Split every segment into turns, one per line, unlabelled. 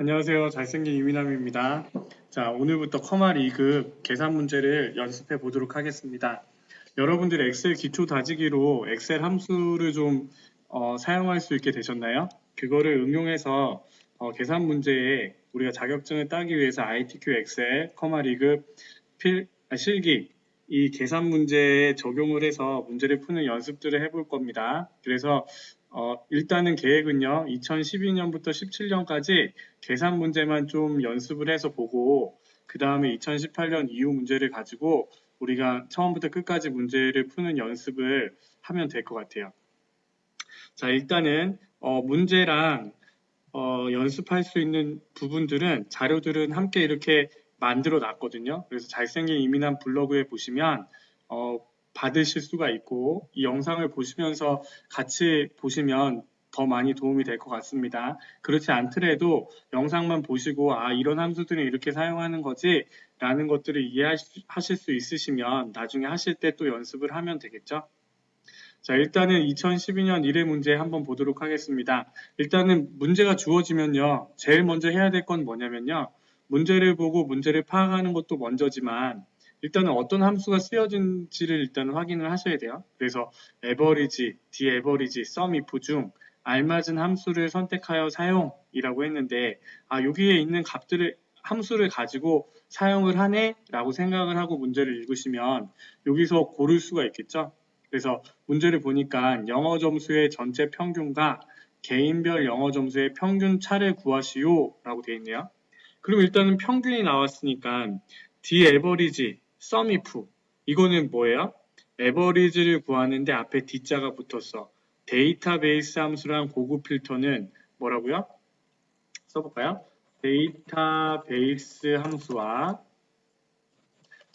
안녕하세요. 잘생긴 유미남입니다. 자, 오늘부터 커마 리그 계산 문제를 연습해 보도록 하겠습니다. 여러분들 엑셀 기초 다지기로 엑셀 함수를 좀 어, 사용할 수 있게 되셨나요? 그거를 응용해서 어, 계산 문제에 우리가 자격증을 따기 위해서 ITQ 엑셀, 커마 리그, 필, 아, 실기 이 계산 문제에 적용을 해서 문제를 푸는 연습들을 해볼 겁니다. 그래서 어, 일단은 계획은요, 2012년부터 17년까지 계산 문제만 좀 연습을 해서 보고, 그 다음에 2018년 이후 문제를 가지고 우리가 처음부터 끝까지 문제를 푸는 연습을 하면 될 것 같아요. 자, 일단은, 어, 문제랑, 어, 연습할 수 있는 부분들은, 자료들은 함께 이렇게 만들어 놨거든요. 그래서 잘생긴 이민한 블로그에 보시면, 어, 받으실 수가 있고 이 영상을 보시면서 같이 보시면 더 많이 도움이 될 것 같습니다. 그렇지 않더라도 영상만 보시고 아 이런 함수들은 이렇게 사용하는 거지 라는 것들을 이해하실 수 있으시면 나중에 하실 때 또 연습을 하면 되겠죠. 자 일단은 2012년 1회 문제 한번 보도록 하겠습니다. 일단은 문제가 주어지면요 제일 먼저 해야 될 건 뭐냐면요 문제를 보고 문제를 파악하는 것도 먼저지만 일단은 어떤 함수가 쓰여진지를 일단 확인을 하셔야 돼요. 그래서 average, d-average, sum if 중 알맞은 함수를 선택하여 사용이라고 했는데 아 여기에 있는 값들을 함수를 가지고 사용을 하네 라고 생각을 하고 문제를 읽으시면 여기서 고를 수가 있겠죠. 그래서 문제를 보니까 영어 점수의 전체 평균과 개인별 영어 점수의 평균 차를 구하시오 라고 되어 있네요. 그럼 일단은 평균이 나왔으니까 d-average sum if 이거는 뭐예요? 에버리지를 구하는데 앞에 D자가 붙었어. 데이터베이스 함수랑 고급 필터는 뭐라고요? 써볼까요? 데이터베이스 함수와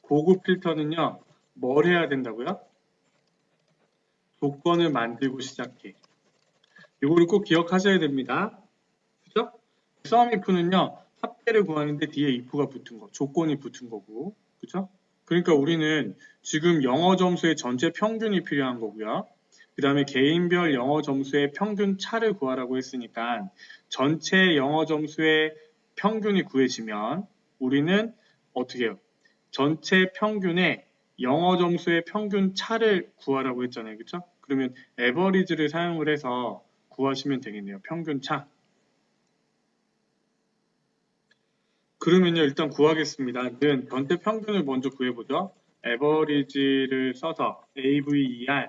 고급 필터는요, 뭘 해야 된다고요? 조건을 만들고 시작해. 이거를 꼭 기억하셔야 됩니다. 그죠? sum if는요, 합계를 구하는데 뒤에 if가 붙은 거, 조건이 붙은 거고, 그죠? 그러니까 우리는 지금 영어 점수의 전체 평균이 필요한 거고요. 그 다음에 개인별 영어 점수의 평균 차를 구하라고 했으니까 전체 영어 점수의 평균이 구해지면 우리는 어떻게 해요? 전체 평균의 영어 점수의 평균 차를 구하라고 했잖아요. 그쵸? 그러면 에버리지를 사용을 해서 구하시면 되겠네요. 평균 차. 그러면요 일단 구하겠습니다. 는 전체 평균을 먼저 구해보죠. average를 써서 aver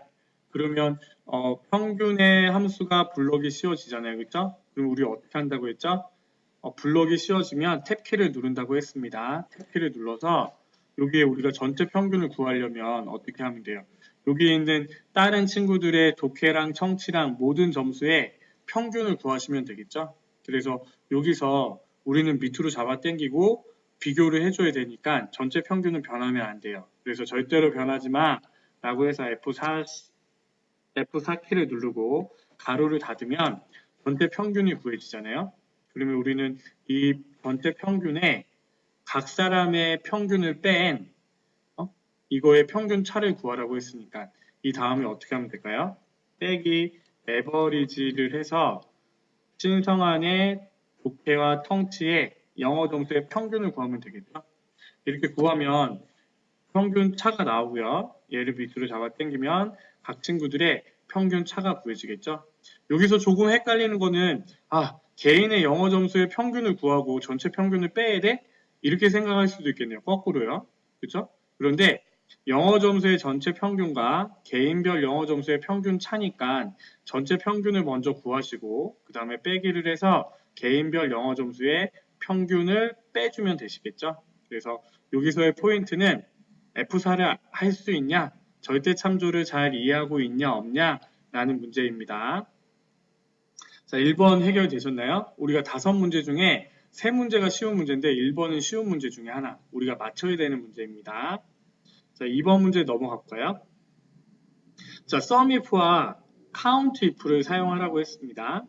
그러면 어, 평균의 함수가 블럭이 씌워지잖아요. 그렇죠? 그럼 우리 어떻게 한다고 했죠? 어, 블럭이 씌워지면 탭키를 누른다고 했습니다. 탭키를 눌러서 여기에 우리가 전체 평균을 구하려면 어떻게 하면 돼요? 여기에 있는 다른 친구들의 독해랑 청취랑 모든 점수의 평균을 구하시면 되겠죠? 그래서 여기서 우리는 밑으로 잡아 당기고 비교를 해줘야 되니까 전체 평균은 변하면 안 돼요. 그래서 절대로 변하지 마 라고 해서 F4, F4키를 누르고 가로를 닫으면 전체 평균이 구해지잖아요. 그러면 우리는 이 전체 평균에 각 사람의 평균을 뺀 어? 이거의 평균 차를 구하라고 했으니까 이 다음에 어떻게 하면 될까요? 빼기 에버리지를 해서 신성한의 독해와 텅치의 영어 점수의 평균을 구하면 되겠죠. 이렇게 구하면 평균 차가 나오고요. 얘를 밑으로 잡아 당기면 각 친구들의 평균 차가 구해지겠죠. 여기서 조금 헷갈리는 거는 아 개인의 영어 점수의 평균을 구하고 전체 평균을 빼야 돼? 이렇게 생각할 수도 있겠네요. 거꾸로요. 그렇죠? 그런데 영어 점수의 전체 평균과 개인별 영어 점수의 평균 차니까 전체 평균을 먼저 구하시고 그 다음에 빼기를 해서 개인별 영어 점수의 평균을 빼주면 되시겠죠. 그래서 여기서의 포인트는 F4를 할 수 있냐, 절대 참조를 잘 이해하고 있냐, 없냐 라는 문제입니다. 자, 1번 해결되셨나요? 우리가 다섯 문제 중에 세 문제가 쉬운 문제인데 1번은 쉬운 문제 중에 하나. 우리가 맞춰야 되는 문제입니다. 자, 2번 문제 넘어가 볼까요? 자, sum if와 count if를 사용하라고 했습니다.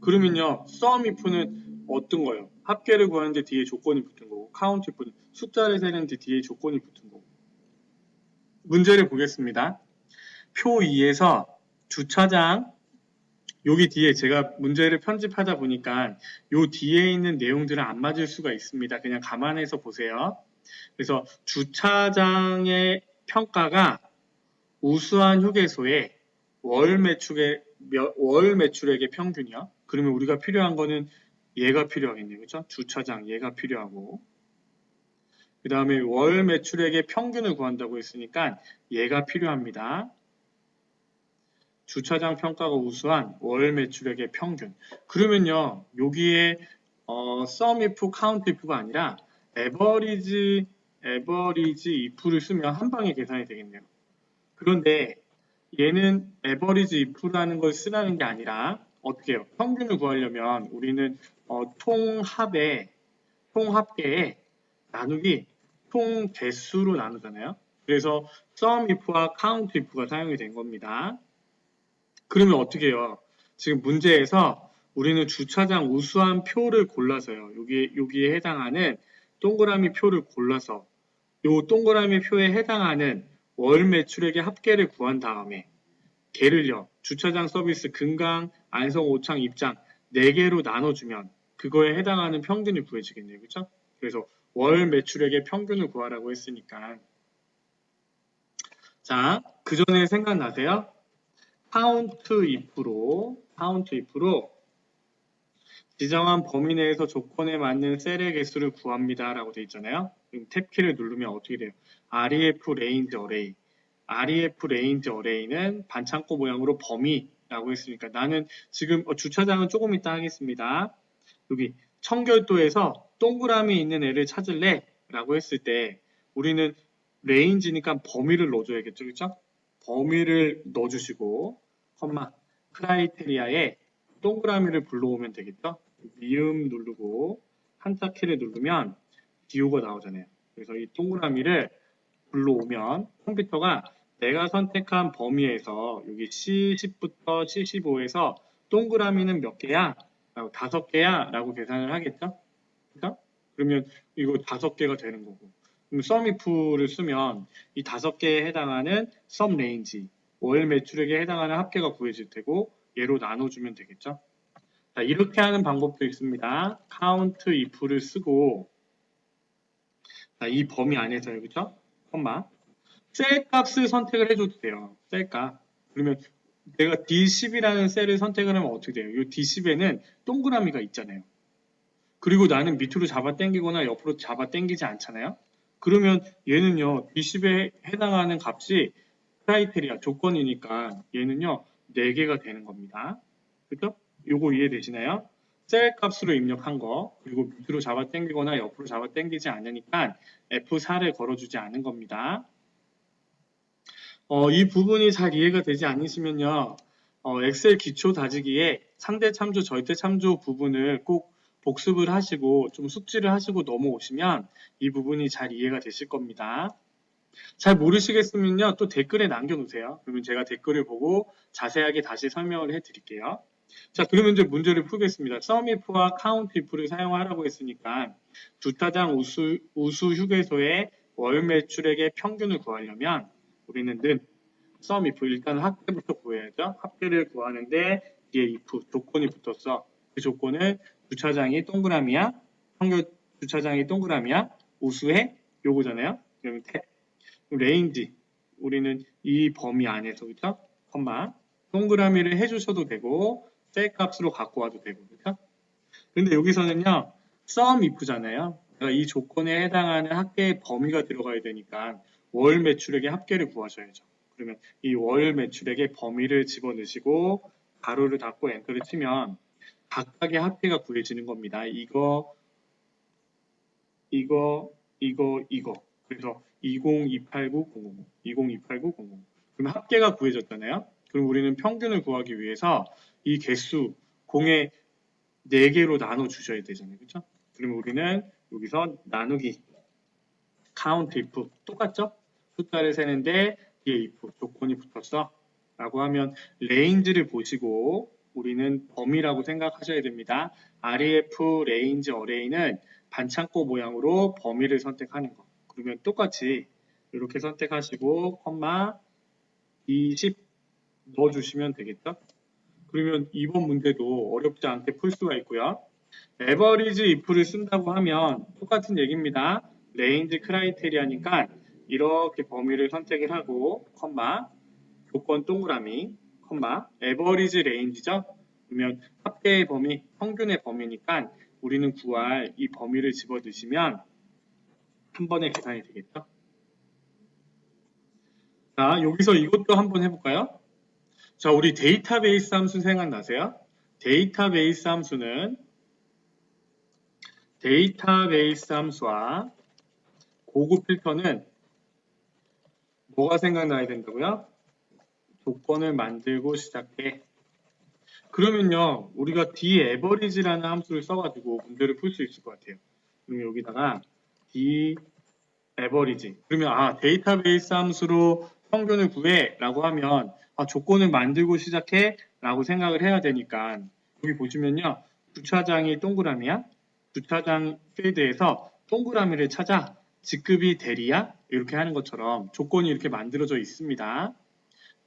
그러면요, if는 어떤 거예요? 합계를 구하는데 뒤에 조건이 붙은 거고, if는 숫자를 세는데 뒤에 조건이 붙은 거고. 문제를 보겠습니다. 표 2에서 주차장 여기 뒤에 제가 문제를 편집하다 보니까 요 뒤에 있는 내용들은 안 맞을 수가 있습니다. 그냥 감안해서 보세요. 그래서 주차장의 평가가 우수한 휴게소의 월 매출의 몇- 월 매출액의 평균이요. 그러면 우리가 필요한 거는 얘가 필요하겠네요. 그렇죠? 주차장 얘가 필요하고 그 다음에 월 매출액의 평균을 구한다고 했으니까 얘가 필요합니다. 주차장 평가가 우수한 월 매출액의 평균. 그러면요, 여기에 어, sum if, count if가 아니라 average, average if를 쓰면 한 방에 계산이 되겠네요. 그런데 얘는 average if라는 걸 쓰라는 게 아니라 해요? 평균을 구하려면 우리는 어, 통합에 통합계에 나누기 총 개수로 나누잖아요. 그래서 sum if와 count if가 사용이 된 겁니다. 그러면 어떻게 해요? 지금 문제에서 우리는 주차장 우수한 표를 골라서요. 여기, 여기에 해당하는 동그라미 표를 골라서 요 동그라미 표에 해당하는 월 매출액의 합계를 구한 다음에 걔를요. 주차장 서비스 금강, 안성, 오창, 입장 4개로 나눠주면 그거에 해당하는 평균이 구해지겠네요. 그렇죠? 그래서 월 매출액의 평균을 구하라고 했으니까 자, 그 전에 생각나세요? count if로 count if로 지정한 범위 내에서 조건에 맞는 셀의 개수를 구합니다 라고 되어 있잖아요. 그럼 탭키를 누르면 어떻게 돼요? ref range array ref range array는 반창고 모양으로 범위 라고 했으니까 나는 지금 어, 주차장은 조금 이따 하겠습니다. 여기 청결도에서 동그라미 있는 애를 찾을래? 라고 했을 때 우리는 레인지니까 범위를 넣어줘야겠죠. 그렇죠? 범위를 넣어주시고 컴마 크라이테리아에 동그라미를 불러오면 되겠죠. 미음 누르고 한자 키를 누르면 기호가 나오잖아요. 그래서 이 동그라미를 불러오면 컴퓨터가 내가 선택한 범위에서 여기 C10부터 C15에서 동그라미는 몇 개야? 다섯 개야? 라고 계산을 하겠죠? 그죠? 그러면 이거 다섯 개가 되는 거고. 그럼 썸이프를 쓰면 이 다섯 개에 해당하는 썸 레인지, 월 매출액에 해당하는 합계가 구해질 테고 얘로 나눠주면 되겠죠. 자, 이렇게 하는 방법도 있습니다. count if를 쓰고 자, 이 범위 안에서요, 그죠? 콤마 셀 값을 선택을 해줘도 돼요. 셀 값. 그러면 내가 D10이라는 셀을 선택을 하면 어떻게 돼요? 이 D10에는 동그라미가 있잖아요. 그리고 나는 밑으로 잡아 당기거나 옆으로 잡아 당기지 않잖아요. 그러면 얘는요, D10에 해당하는 값이 크라이테리아, 조건이니까 얘는요, 4개가 되는 겁니다. 그죠? 요거 이해되시나요? 셀 값으로 입력한 거, 그리고 밑으로 잡아 당기거나 옆으로 잡아 당기지 않으니까 F4를 걸어주지 않은 겁니다. 어, 이 부분이 잘 이해가 되지 않으시면요, 어, 엑셀 기초 다지기에 상대 참조, 절대 참조 부분을 꼭 복습을 하시고 좀 숙지를 하시고 넘어오시면 이 부분이 잘 이해가 되실 겁니다. 잘 모르시겠으면요, 또 댓글에 남겨놓으세요. 그러면 제가 댓글을 보고 자세하게 다시 설명을 해드릴게요. 자, 그러면 이제 문제를 풀겠습니다. count if를 사용하라고 했으니까 주차장 우수, 우수 휴게소의 월 매출액의 평균을 구하려면 우리는 는 sum if 일단 합계부터 구해야죠. 합계를 구하는데 뒤에 if 조건이 붙었어. 그 조건은 주차장이 동그라미야, 평균 주차장이 동그라미야, 우수해 요거잖아요. 그러면 탭. 레인지 우리는 이 범위 안에서 그죠? 컴마 동그라미를 해주셔도 되고 셀 값으로 갖고 와도 되고 그죠? 근데 여기서는요 sum if잖아요. 그러니까 이 조건에 해당하는 합계의 범위가 들어가야 되니까 월 매출액의 합계를 구하셔야죠. 그러면 이 월 매출액의 범위를 집어넣으시고 가로를 닫고 엔터를 치면 각각의 합계가 구해지는 겁니다. 이거, 이거, 이거, 이거. 그래서 2028900, 2028900. 그럼 합계가 구해졌잖아요. 그럼 우리는 평균을 구하기 위해서 이 개수 공의 4개로 나눠 주셔야 되잖아요. 그렇죠? 그러면 우리는 여기서 나누기 count if 똑같죠? 숫자를 세는데 뒤에 if 조건이 붙었어. 라고 하면 레인지를 보시고 우리는 범위라고 생각하셔야 됩니다. ref range array는 반창고 모양으로 범위를 선택하는 거. 그러면 똑같이 이렇게 선택하시고 컴마 20 넣어주시면 되겠죠. 그러면 이번 문제도 어렵지 않게 풀 수가 있고요. 에버리지 if를 쓴다고 하면 똑같은 얘기입니다. 레인지 크라이테리아니까 이렇게 범위를 선택을 하고 컴마 조건 동그라미 컴마 에버리지 레인지죠. 그러면 합계의 범위, 평균의 범위니까 우리는 구할 이 범위를 집어넣으시면 한 번에 계산이 되겠죠. 자, 여기서 이것도 한번 해볼까요? 자, 우리 데이터베이스 함수 생각나세요? 데이터베이스 함수는 데이터베이스 함수와 고급 필터는 뭐가 생각나야 된다고요? 조건을 만들고 시작해. 그러면요, 우리가 daverage라는 함수를 써가지고 문제를 풀 수 있을 것 같아요. 그럼 여기다가 daverage. 그러면 아 데이터베이스 함수로 평균을 구해 라고 하면 아, 조건을 만들고 시작해 라고 생각을 해야 되니까 여기 보시면요, 주차장이 동그라미야. 주차장 필드에서 동그라미를 찾아 직급이 대리야 이렇게 하는 것처럼 조건이 이렇게 만들어져 있습니다.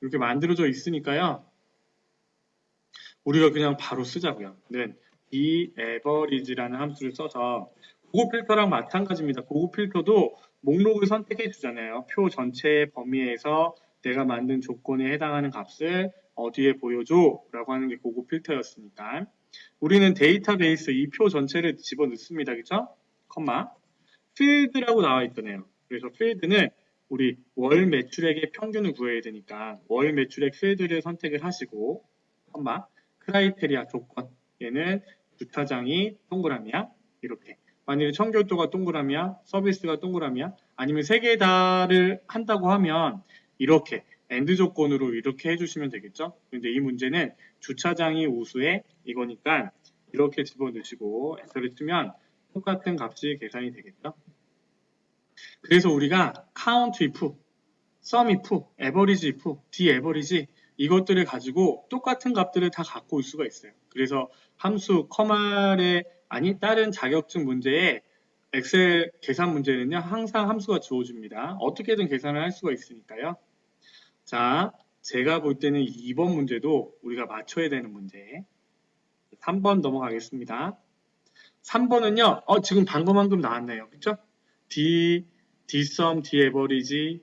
이렇게 만들어져 있으니까요. 우리가 그냥 바로 쓰자고요. 는이 average라는 함수를 써서 고급 필터랑 마찬가지입니다. 고급 필터도 목록을 선택해 주잖아요. 표 전체의 범위에서 내가 만든 조건에 해당하는 값을 어디에 보여줘 라고 하는 게 고급 필터였으니까 우리는 데이터베이스 이 표 전체를 집어넣습니다. 그쵸? 컴마 필드라고 나와 있잖아요. 그래서 필드는 우리 월 매출액의 평균을 구해야 되니까 월 매출액 필드를 선택을 하시고 컴마 크라이테리아 조건 얘는 주차장이 동그라미야 이렇게 만약에 청결도가 동그라미야 서비스가 동그라미야 아니면 세 개 다를 한다고 하면 이렇게 엔드 조건으로 이렇게 해주시면 되겠죠 근데 이 문제는 주차장이 우수해 이거니까 이렇게 집어넣으시고 엔터를 치면 똑같은 값이 계산이 되겠죠 그래서 우리가 count if, sum if, average if, de-average 이것들을 가지고 똑같은 값들을 다 갖고 올 수가 있어요. 그래서 함수 커말에 아니 다른 자격증 문제에 엑셀 계산 문제는요 항상 함수가 주어집니다. 어떻게든 계산을 할 수가 있으니까요. 자, 제가 볼 때는 2번 문제도 우리가 맞춰야 되는 문제. 3번 넘어가겠습니다. 3번은요, 어, 지금 방금 방금 나왔네요. 그쵸? D, dsum, daverage라고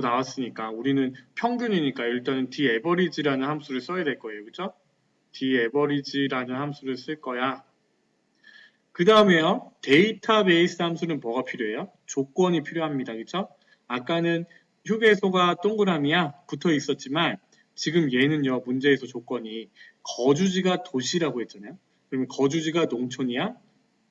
나왔으니까 우리는 평균이니까 일단은 daverage라는 함수를 써야 될 거예요. 그쵸? daverage라는 함수를 쓸 거야. 그 다음에요. 데이터베이스 함수는 뭐가 필요해요? 조건이 필요합니다. 그쵸? 아까는 휴게소가 동그라미야 붙어 있었지만 지금 얘는요 문제에서 조건이 거주지가 도시라고 했잖아요. 그러면 거주지가 농촌이야?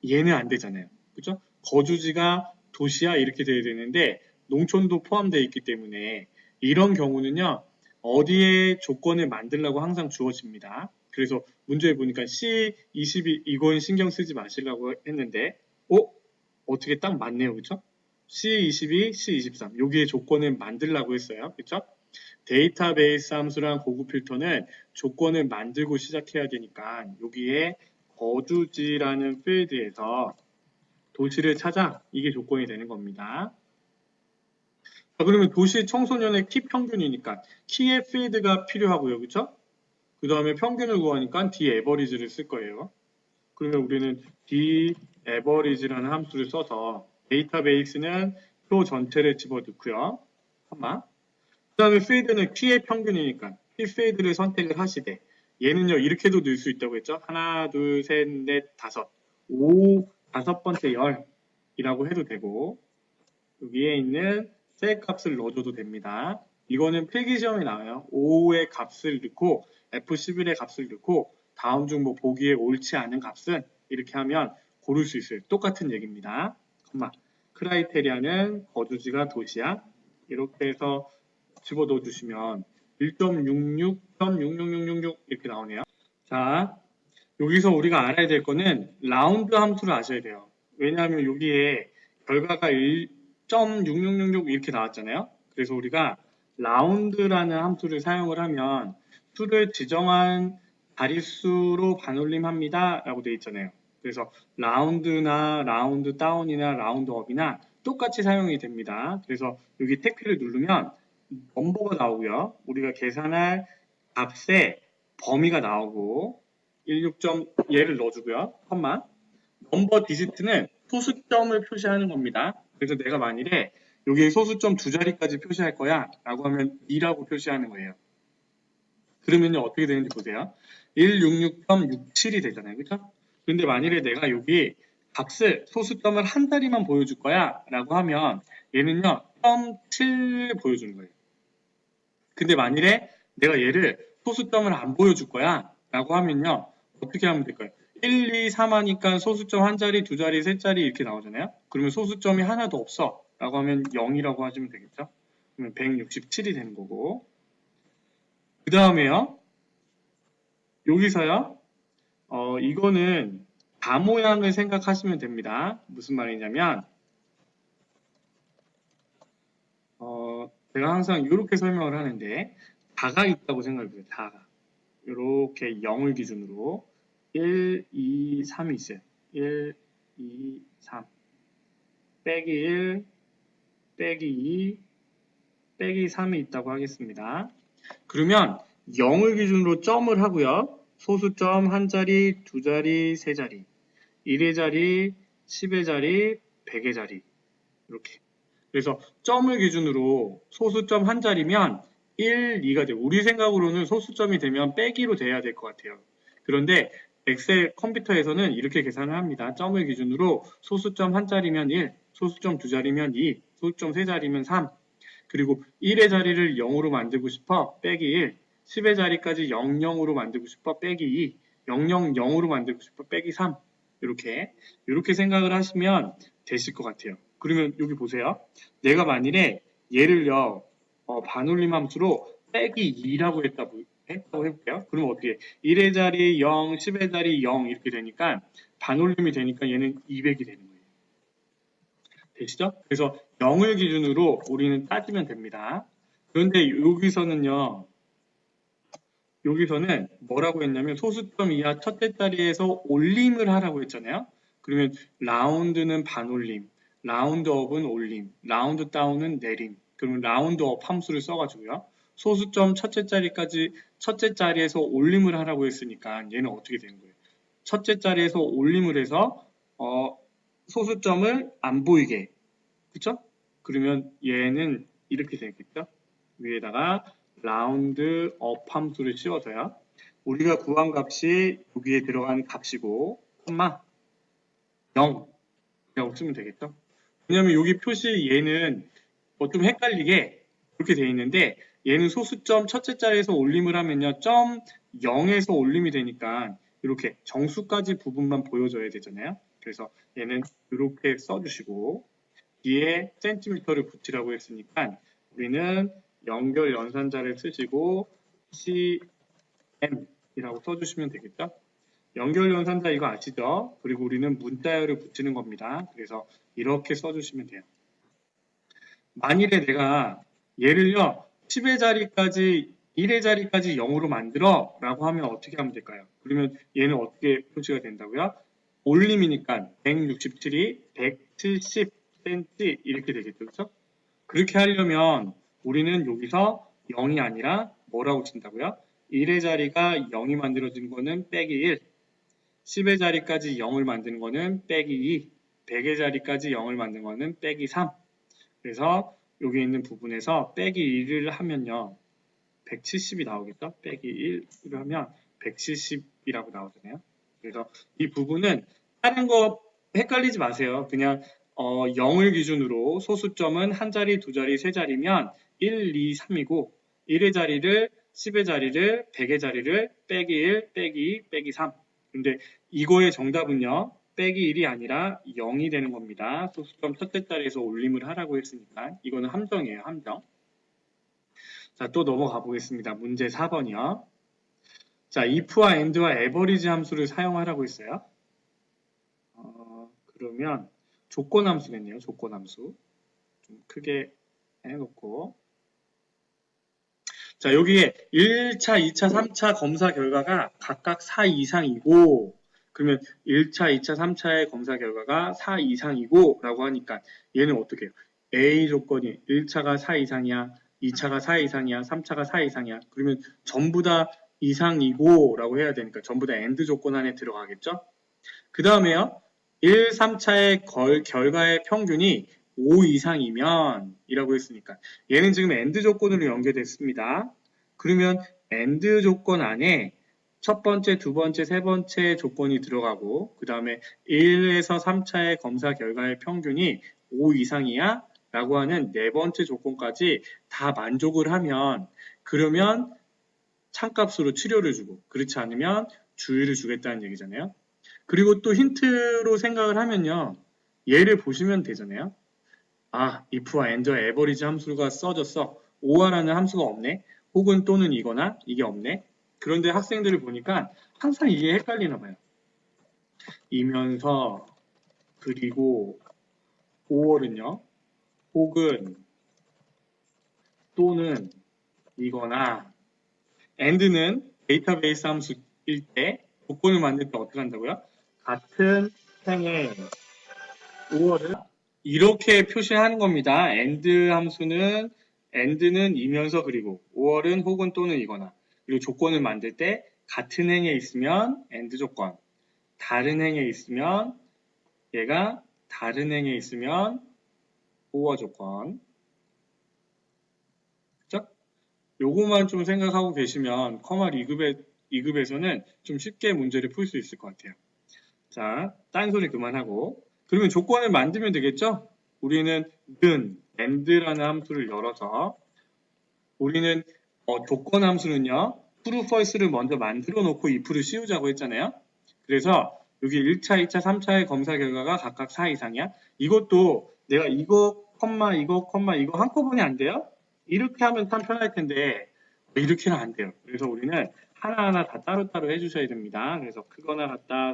얘는 안 되잖아요. 그죠? 거주지가 도시야 이렇게 돼야 되는데 농촌도 포함되어 있기 때문에 이런 경우는요 어디에 조건을 만들라고 항상 주어집니다. 그래서 문제에 보니까 C22 이건 신경 쓰지 마시라고 했는데 어? 어떻게 딱 맞네요. 그쵸? C22, C23 여기에 조건을 만들라고 했어요. 그쵸? 데이터베이스 함수랑 고급 필터는 조건을 만들고 시작해야 되니까 여기에 거주지라는 필드에서 도시를 찾아 이게 조건이 되는 겁니다. 자, 그러면 도시 청소년의 키 평균이니까 키의 필드가 필요하고요. 그쵸? 그 다음에 평균을 구하니까 d average를 쓸 거예요. 그러면 우리는 d average라는 함수를 써서 데이터베이스는 표 전체를 집어넣고요. 한마. 그 다음에 필드는 키의 평균이니까 키 필드를 선택을 하시되 얘는요 이렇게도 넣을 수 있다고 했죠. 하나, 둘, 셋, 넷, 다섯, 오, 다섯 번째 열이라고 해도 되고 여기에 있는 셀 값을 넣어줘도 됩니다. 이거는 필기시험에 나와요. 5의 값을 넣고 F11의 값을 넣고 다음 중 뭐 보기에 옳지 않은 값은 이렇게 하면 고를 수 있어요. 똑같은 얘기입니다. 컴마. 크라이테리아는 거주지가 도시야. 이렇게 해서 집어넣어 주시면 1.66.66666 이렇게 나오네요. 자, 여기서 우리가 알아야 될 거는 라운드 함수를 아셔야 돼요. 왜냐하면 여기에 결과가 1.6666 이렇게 나왔잖아요. 그래서 우리가 라운드라는 함수를 사용을 하면 수를 지정한 자릿수로 반올림합니다 라고 되어 있잖아요. 그래서 라운드나 라운드 다운이나 라운드 업이나 똑같이 사용이 됩니다. 그래서 여기 택키를 누르면 넘버가 나오고요. 우리가 계산할 값의 범위가 나오고 16점 얘를 넣어주고요. 컴마. 넘버 디지트는 소수점을 표시하는 겁니다. 그래서 내가 만일에 여기에 소수점 두 자리까지 표시할 거야 라고 하면 2라고 표시하는 거예요. 그러면요 어떻게 되는지 보세요. 166.67이 되잖아요. 그렇죠? 근데 만일에 내가 여기 값을 소수점을 한 자리만 보여줄 거야 라고 하면 얘는요 0.7 보여주는 거예요. 근데 만일에 내가 얘를 소수점을 안 보여줄 거야 라고 하면요 어떻게 하면 될까요? 1, 2, 3 하니까 소수점 한 자리, 두 자리, 세 자리 이렇게 나오잖아요. 그러면 소수점이 하나도 없어 라고 하면 0이라고 하시면 되겠죠. 그러면 167이 되는 거고 그 다음에요 여기서요 어, 이거는 다 모양을 생각하시면 됩니다. 무슨 말이냐면 어, 제가 항상 이렇게 설명을 하는데 다가 있다고 생각해 보세요. 다가 이렇게 0을 기준으로 1, 2, 3이 있어요. 1, 2, 3 빼기 1, 빼기 2, 빼기 3이 있다고 하겠습니다. 그러면 0을 기준으로 점을 하고요. 소수점 한 자리, 두 자리, 세 자리, 1의 자리, 10의 자리, 100의 자리 이렇게. 그래서 점을 기준으로 소수점 한 자리면 1, 2가 돼요. 우리 생각으로는 소수점이 되면 빼기로 돼야 될 것 같아요. 그런데 엑셀 컴퓨터에서는 이렇게 계산을 합니다. 점을 기준으로 소수점 한 자리면 1, 소수점 두 자리면 2, 소수점 세 자리면 3, 그리고 1의 자리를 0으로 만들고 싶어 빼기 1, 10의 자리까지 0, 0으로 만들고 싶어 빼기 2, 0, 0, 0으로 만들고 싶어 빼기 3 이렇게 이렇게 생각을 하시면 되실 것 같아요. 그러면 여기 보세요. 내가 만일에 얘를요 어, 반올림 함수로 빼기 2라고 했다고 했다고 해볼게요. 그럼 어떻게 해? 1의 자리 0, 10의 자리 0 이렇게 되니까 반올림이 되니까 얘는 200이 되는 거예요. 되시죠? 그래서 0을 기준으로 우리는 따지면 됩니다. 그런데 여기서는요. 여기서는 뭐라고 했냐면 소수점 이하 첫째 자리에서 올림을 하라고 했잖아요. 그러면 라운드는 반올림, 라운드업은 올림, 라운드 다운은 내림. 그러면 라운드업 함수를 써가지고요. 소수점 첫째 자리까지 첫째 자리에서 올림을 하라고 했으니까 얘는 어떻게 되는 거예요? 첫째 자리에서 올림을 해서 어, 소수점을 안 보이게 그쵸? 그러면 얘는 이렇게 되겠죠? 위에다가 라운드 업 함수를 씌워줘요. 우리가 구한 값이 여기에 들어간 값이고, 콤마 0 이라고 쓰면 되겠죠? 왜냐면 여기 표시 얘는 뭐 좀 헷갈리게 이렇게 돼 있는데 얘는 소수점 첫째 자리에서 올림을 하면요. 점 0에서 올림이 되니까 이렇게 정수까지 부분만 보여줘야 되잖아요. 그래서 얘는 이렇게 써주시고 뒤에 센티미터를 붙이라고 했으니까 우리는 연결 연산자를 쓰시고 CM이라고 써주시면 되겠죠. 연결 연산자 이거 아시죠? 그리고 우리는 문자열을 붙이는 겁니다. 그래서 이렇게 써주시면 돼요. 만일에 내가 얘를요 10의 자리까지 1의 자리까지 0으로 만들어 라고 하면 어떻게 하면 될까요? 그러면 얘는 어떻게 표시가 된다고요? 올림이니까 167이 170cm 이렇게 되겠죠. 그렇죠? 그렇게 하려면 우리는 여기서 0이 아니라 뭐라고 친다고요? 1의 자리가 0이 만들어진 거는 빼기 1, 10의 자리까지 0을 만드는 거는 빼기 2, 100의 자리까지 0을 만드는 거는 빼기 3. 그래서 여기 있는 부분에서 빼기 1을 하면요. 170이 나오겠죠? 빼기 1을 하면 170이라고 나오잖아요. 그래서 이 부분은 다른 거 헷갈리지 마세요. 그냥 어, 0을 기준으로 소수점은 한 자리, 두 자리, 세 자리면 1, 2, 3이고 1의 자리를 10의 자리를 100의 자리를 빼기 1, 빼기 2, 빼기 3. 근데 이거의 정답은요. 빼기 1이 아니라 0이 되는 겁니다. 소수점 첫째 자리에서 올림을 하라고 했으니까 이거는 함정이에요. 함정. 자, 또 넘어가 보겠습니다. 문제 4번이요. 자, if와 and와 average 함수를 사용하라고 했어요. 어, 그러면 조건 함수겠네요. 조건 함수. 좀 크게 해놓고 자, 여기에 1차, 2차, 3차 검사 결과가 각각 4 이상이고 그러면 1차, 2차, 3차의 검사 결과가 4 이상이고 라고 하니까 얘는 어떻게 해요? A 조건이 1차가 4 이상이야, 2차가 4 이상이야, 3차가 4 이상이야. 그러면 전부 다 이상이고 라고 해야 되니까 전부 다 AND 조건 안에 들어가겠죠? 그 다음에요. 1, 3차의 걸, 결과의 평균이 5 이상이면 이라고 했으니까 얘는 지금 AND 조건으로 연결됐습니다. 그러면 AND 조건 안에 첫 번째, 두 번째, 세 번째 조건이 들어가고 그 다음에 1에서 3차의 검사 결과의 평균이 5 이상이야? 라고 하는 네 번째 조건까지 다 만족을 하면 그러면 참값으로 치료를 주고 그렇지 않으면 주의를 주겠다는 얘기잖아요. 그리고 또 힌트로 생각을 하면요. 얘를 보시면 되잖아요. 아, if와 and와 average 함수가 써졌어. 5화라는 함수가 없네. 혹은 또는 이거나 이게 없네. 그런데 학생들을 보니까 항상 이게 헷갈리나 봐요. 이면서 그리고 5월은요. 혹은 또는 이거나 and는 데이터베이스 함수일 때 조건을 만들 때 어떻게 한다고요? 같은 행의 5월을 이렇게 표시하는 겁니다. and 함수는 and는 이면서 그리고 5월은 혹은 또는 이거나 그리고 조건을 만들 때 같은 행에 있으면 and 조건 다른 행에 있으면 얘가 다른 행에 있으면 5월 조건? 요거만 좀 생각하고 계시면 커마 2급에 2급에서는 좀 쉽게 문제를 풀 수 있을 것 같아요. 자, 딴소리 그만하고 그러면 조건을 만들면 되겠죠? 우리는 는 and라는 함수를 열어서 우리는 어, 조건 함수는요 true false를 먼저 만들어 놓고 if를 씌우자고 했잖아요. 그래서 여기 1차, 2차, 3차의 검사 결과가 각각 4 이상이야. 이것도 내가 이거, 컴마, 이거, 컴마, 이거 한꺼번에 안 돼요? 이렇게 하면 참 편할 텐데 이렇게는 안 돼요. 그래서 우리는 하나하나 다 따로따로 해주셔야 됩니다. 그래서 크거나 같다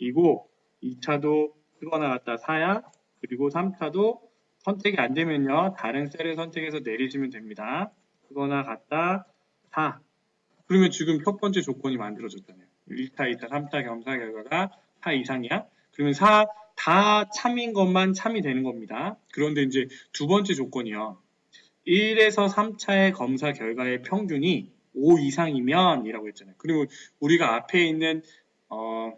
4이고 2차도 크거나 같다 4야. 그리고 3차도 선택이 안 되면요. 다른 셀을 선택해서 내리시면 됩니다. 크거나 같다 4. 그러면 지금 첫 번째 조건이 만들어졌잖아요. 1차, 2차, 3차 겸사 결과가 4 이상이야. 그러면 4 다 참인 것만 참이 되는 겁니다. 그런데 이제 두 번째 조건이요. 1에서 3차의 검사 결과의 평균이 5 이상이면 이라고 했잖아요. 그리고 우리가 앞에 있는 어,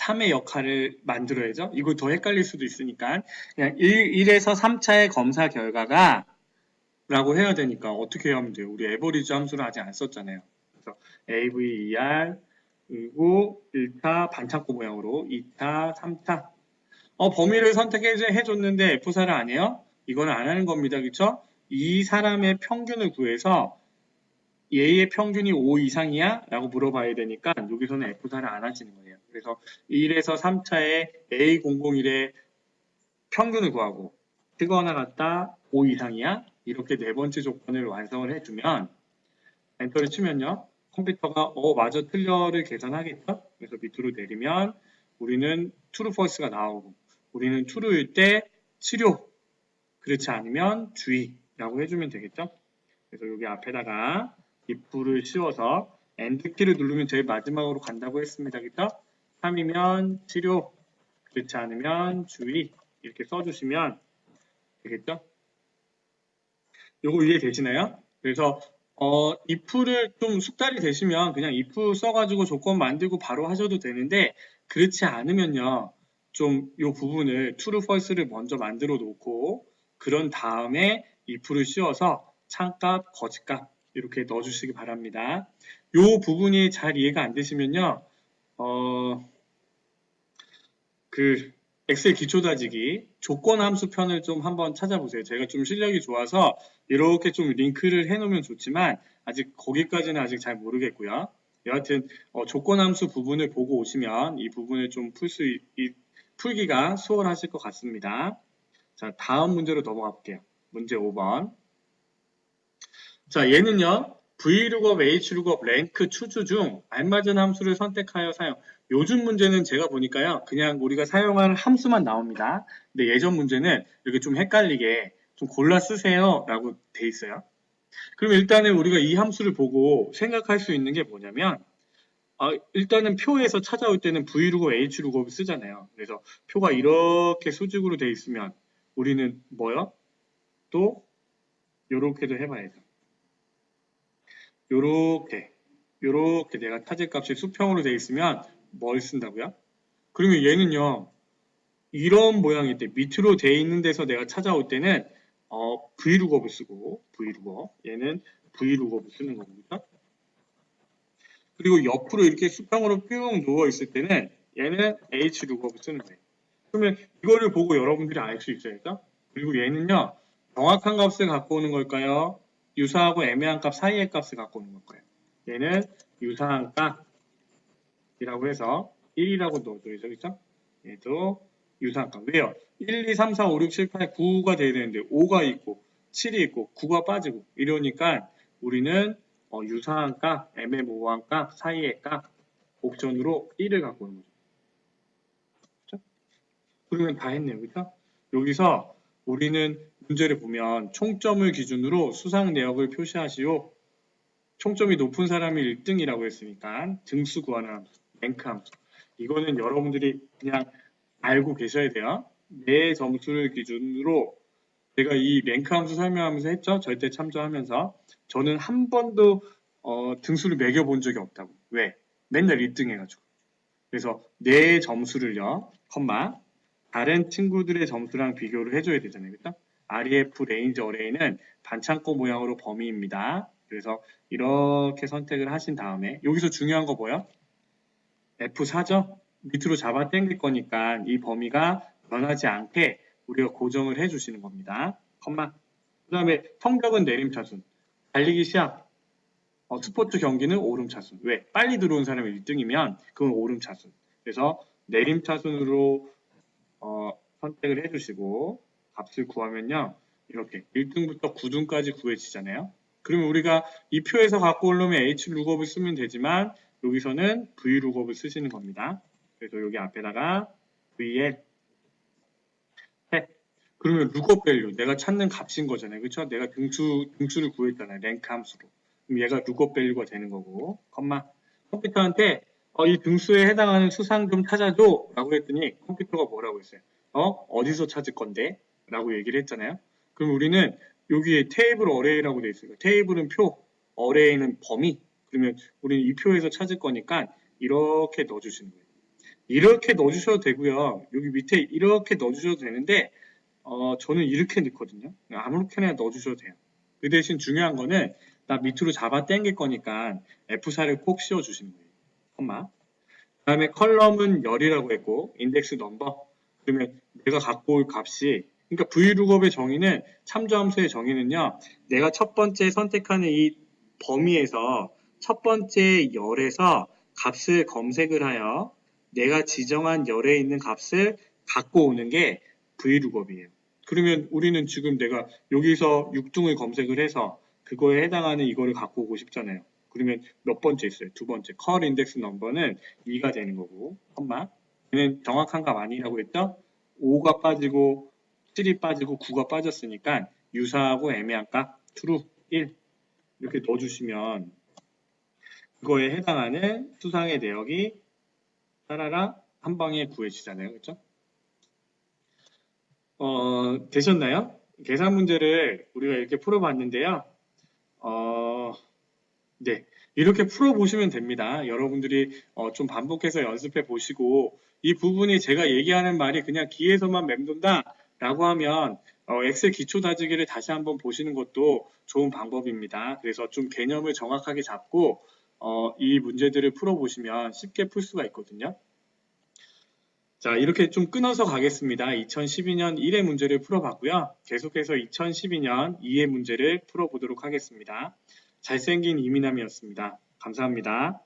3의 역할을 만들어야죠. 이거 더 헷갈릴 수도 있으니까 그냥 1, 1에서 3차의 검사 결과가 라고 해야 되니까 어떻게 하면 돼요? 우리 에버리지 함수를 아직 안 썼잖아요. 그래서 AVER 그리고 1차 반창고 모양으로 2차, 3차 어, 범위를 선택해 줬는데 F4를 안 해요? 이거는 안 하는 겁니다. 그쵸? 이 사람의 평균을 구해서 얘의 평균이 5 이상이야? 라고 물어봐야 되니까 여기서는 F4를 안 하시는 거예요. 그래서 1에서 3차의 A001의 평균을 구하고 뜨거나 같다 5 이상이야? 이렇게 네 번째 조건을 완성을 해주면 엔터를 치면요. 컴퓨터가 어 맞아 틀려를 계산하겠죠? 그래서 밑으로 내리면 우리는 true false가 나오고 우리는 true일 때 치료 그렇지 않으면 주의라고 해주면 되겠죠? 그래서 여기 앞에다가 if를 씌워서 end 키를 누르면 제일 마지막으로 간다고 했습니다. 그죠? 3이면 치료 그렇지 않으면 주의 이렇게 써주시면 되겠죠? 요거 이해 되시나요? 그래서 어, if를 좀 숙달이 되시면 그냥 if 써가지고 조건 만들고 바로 하셔도 되는데 그렇지 않으면요. 좀 요 부분을 true, false를 먼저 만들어 놓고 그런 다음에 if를 씌워서 참값, 거짓값 이렇게 넣어주시기 바랍니다. 요 부분이 잘 이해가 안 되시면요. 어, 그 엑셀 기초 다지기 조건 함수 편을 좀 한번 찾아보세요. 제가 좀 실력이 좋아서 이렇게 좀 링크를 해놓으면 좋지만 아직 거기까지는 아직 잘 모르겠고요. 여하튼 어, 조건 함수 부분을 보고 오시면 이 부분을 좀 풀 수 풀기가 수월하실 것 같습니다. 자 다음 문제로 넘어가 볼게요. 문제 5번. 자 얘는요. V룩업, H룩업, 랭크, 추주 중 알맞은 함수를 선택하여 사용. 요즘 문제는 제가 보니까요. 그냥 우리가 사용할 함수만 나옵니다. 근데 예전 문제는 이렇게 좀 헷갈리게 좀 골라 쓰세요 라고 돼 있어요. 그럼 일단은 우리가 이 함수를 보고 생각할 수 있는 게 뭐냐면 아, 일단은 표에서 찾아올 때는 V룩업, H룩업을 쓰잖아요. 그래서 표가 이렇게 수직으로 돼 있으면 우리는 뭐요? 또 요렇게도 해봐야죠. 요 렇게 이렇게 내가 찾을 값이 수평으로 되어 있으면 뭘 쓴다고요? 그러면 얘는요. 이런 모양일 때 밑으로 되어 있는 데서 내가 찾아올 때는 어, V룩업을 쓰고 V룩업 얘는 V룩업을 쓰는 겁니다. 그리고 옆으로 이렇게 수평으로 뿅 누워 있을 때는 얘는 H룩업을 쓰는 거예요. 그러면 이거를 보고 여러분들이 알 수 있어야죠. 그리고 얘는요. 정확한 값을 갖고 오는 걸까요? 유사하고 애매한 값 사이의 값을 갖고 오는 걸까요? 얘는 유사한 값이라고 해서 1이라고 넣어줘야죠. 그죠? 얘도 유사한 값. 왜요? 1, 2, 3, 4, 5, 6, 7, 8, 9가 돼야 되는데 5가 있고 7이 있고 9가 빠지고 이러니까 우리는 어, 유사한 값, 애매모호한 값, 사이의 값 옵션으로 1을 갖고 오는 거죠. 그죠? 그러면 다 했네요. 그죠? 여기서 우리는 문제를 보면 총점을 기준으로 수상 내역을 표시하시오. 총점이 높은 사람이 1등이라고 했으니까 등수 구하는 함수, 랭크 함수. 이거는 여러분들이 그냥 알고 계셔야 돼요. 내 점수를 기준으로 제가 이 랭크 함수 설명하면서 했죠. 절대 참조하면서 저는 한 번도 어, 등수를 매겨본 적이 없다고. 왜? 맨날 1등 해가지고. 그래서 내 점수를요, 컴마 다른 친구들의 점수랑 비교를 해줘야 되잖아요. 그죠? REF 레인지 어레이는 반창고 모양으로 범위입니다. 그래서 이렇게 선택을 하신 다음에 여기서 중요한 거 뭐야? F4죠? 밑으로 잡아 당길 거니까 이 범위가 변하지 않게 우리가 고정을 해 주시는 겁니다. 컴마. 그 다음에 성적은 내림차순. 달리기 시합. 어, 스포츠 경기는 오름차순. 왜? 빨리 들어온 사람이 1등이면 그건 오름차순. 그래서 내림차순으로 어, 선택을 해주시고 값을 구하면요. 이렇게 1등부터 9등까지 구해지잖아요. 그러면 우리가 이 표에서 갖고 오려면 H 룩업을 쓰면 되지만 여기서는 V 룩업을 쓰시는 겁니다. 그래서 여기 앞에다가 VL 해. 그러면 룩업 밸류 내가 찾는 값인 거잖아요. 그렇죠? 내가 등수 등수를 구했잖아요. 랭크 함수로. 그럼 얘가 룩업 밸류가 되는 거고. 컴마 컴퓨터한테 어, 이 등수에 해당하는 수상 좀 찾아줘 라고 했더니 컴퓨터가 뭐라고 했어요? 어? 어디서 찾을 건데? 라고 얘기를 했잖아요. 그럼 우리는 여기에 테이블 어레이라고 되어 있어요. 테이블은 표, 어레이는 범위. 그러면 우리는 이 표에서 찾을 거니까 이렇게 넣어주시는 거예요. 이렇게 넣어주셔도 되고요. 여기 밑에 이렇게 넣어주셔도 되는데 어, 저는 이렇게 넣거든요. 아무렇게나 넣어주셔도 돼요. 그 대신 중요한 거는 나 밑으로 잡아 당길 거니까 F4를 꼭 씌워주시는 거예요. 컴마. 그 다음에 컬럼은 열이라고 했고 인덱스 넘버. 그러면 내가 갖고 올 값이 그러니까 V룩업의 정의는 참조함수의 정의는요. 내가 첫 번째 선택하는 이 범위에서 첫 번째 열에서 값을 검색을 하여 내가 지정한 열에 있는 값을 갖고 오는 게 V룩업이에요. 그러면 우리는 지금 내가 여기서 6등을 검색을 해서 그거에 해당하는 이거를 갖고 오고 싶잖아요. 그러면 몇 번째 있어요? 두 번째. 컬 인덱스 넘버는 2가 되는 거고, 컴마. 얘는 정확한 값 아니라고 했죠? 5가 빠지고 7이 빠지고 9가 빠졌으니까 유사하고 애매한 값 true 1 이렇게 넣어주시면 그거에 해당하는 수상의 내역이 따라라 한 방에 구해지잖아요. 그렇죠? 어, 되셨나요? 계산 문제를 우리가 이렇게 풀어봤는데요. 어, 네. 이렇게 풀어보시면 됩니다. 여러분들이 어, 좀 반복해서 연습해 보시고 이 부분이 제가 얘기하는 말이 그냥 귀에서만 맴돈다 라고 하면 어, 엑셀 기초 다지기를 다시 한번 보시는 것도 좋은 방법입니다. 그래서 좀 개념을 정확하게 잡고 어, 이 문제들을 풀어보시면 쉽게 풀 수가 있거든요. 자, 이렇게 좀 끊어서 가겠습니다. 2012년 1회 문제를 풀어봤고요. 계속해서 2012년 2회 문제를 풀어보도록 하겠습니다. 잘생긴 이민남이었습니다. 감사합니다.